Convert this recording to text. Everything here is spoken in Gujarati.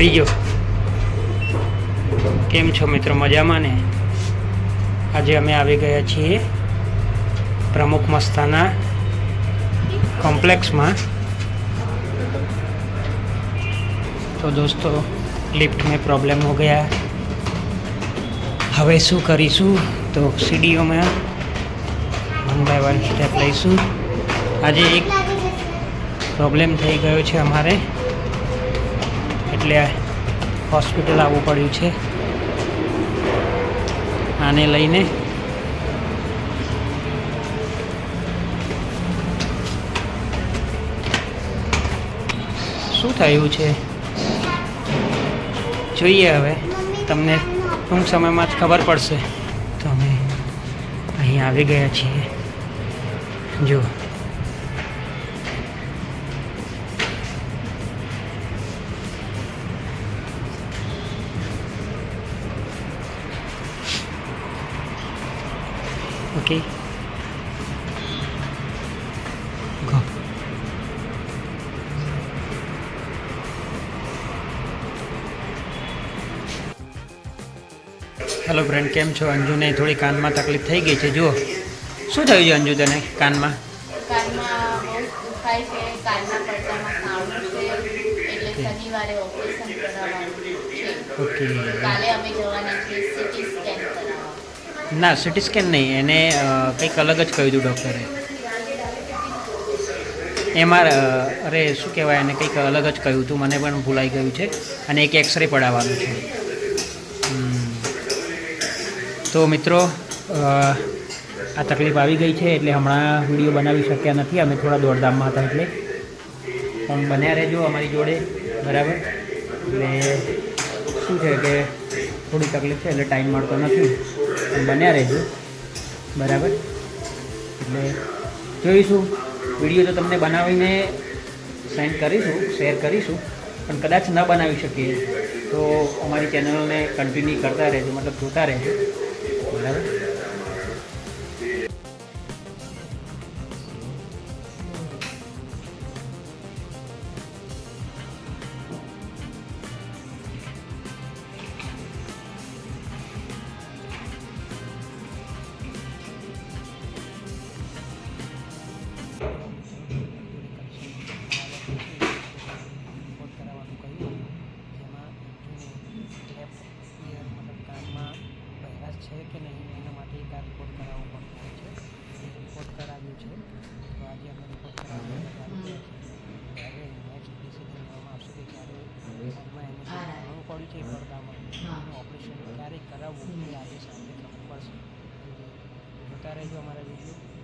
ત્રીજો કેમ છો મિત્રો? મજામાં ને? આજે અમે આવી ગયા છીએ પ્રમુખ મસ્તાના કોમ્પ્લેક્સમાં. તો દોસ્તો લિફ્ટ મેં પ્રોબ્લેમ હો ગયા. હવે શું કરીશું? તો સીડીઓમાં વન બાય વન સ્ટેપ લઈશું. આજે એક પ્રોબ્લેમ થઈ ગયો છે અમારે. એટલે હોસ્પિટલ આવવું પડ્યું છે. આને લઈને શું થયું છે? જોઈએ હવે. તમને ટૂંક સમયમાં જ ખબર પડશે. તો અમે અહીં આવી ગયા છીએ. જો ગો હેલો ફ્રેન્ડ કેમ છો? અંજુને થોડી કાનમાં તકલીફ થઈ ગઈ છે. જુઓ. શું થયું છે અંજુ તને કાનમાં? ઓકે કાલે અમે જવાના છીએ ના સિટી સ્કેન નહીં. એને કંઈક અલગ જ કહ્યું હતું ડૉક્ટરે એમાં અરે, શું કહેવાય, એને કંઈક અલગ જ કહ્યું હતું. મને પણ ભૂલાઈ ગયું છે. અને એક એક્સરે પડાવવાનું છે. તો મિત્રો આ તકલીફ આવી ગઈ છે એટલે હમણાં વીડિયો બનાવી શક્યા નથી. અમે થોડા દોડધામમાં હતા એટલે. પણ બન્યા રહેજો અમારી જોડે, બરાબર? એટલે શું છે કે થોડી તકલીફ છે એટલે ટાઈમ મળતો નથી. બન્યા રહેજો. બરાબર? એટલે જોઈશું. વીડિયો તો તમને બનાવીને સેન્ડ કરીશું શેર કરીશું, પણ કદાચ ન બનાવી શકીએ. તો અમારી ચેનલને કન્ટિન્યુ કરતા રહેજો, મતલબ જોતા રહેજો. બરાબર? છે કે નહીં એના માટે એક આ રિપોર્ટ કરાવવો પડતો હોય છે રિપોર્ટ કરાવ્યું છે તો આજે અમે રિપોર્ટ કરાવ્યો હવે નેક્સ્ટ ડિસિઝન લેવામાં કે ક્યારે કાનમાં એને પડ્યું છે પડદામાં ઓપરેશન ક્યારે કરાવવું એ આજે સાંજે ખબર પડશે. જોતા રહેજો અમારા વીડિયો.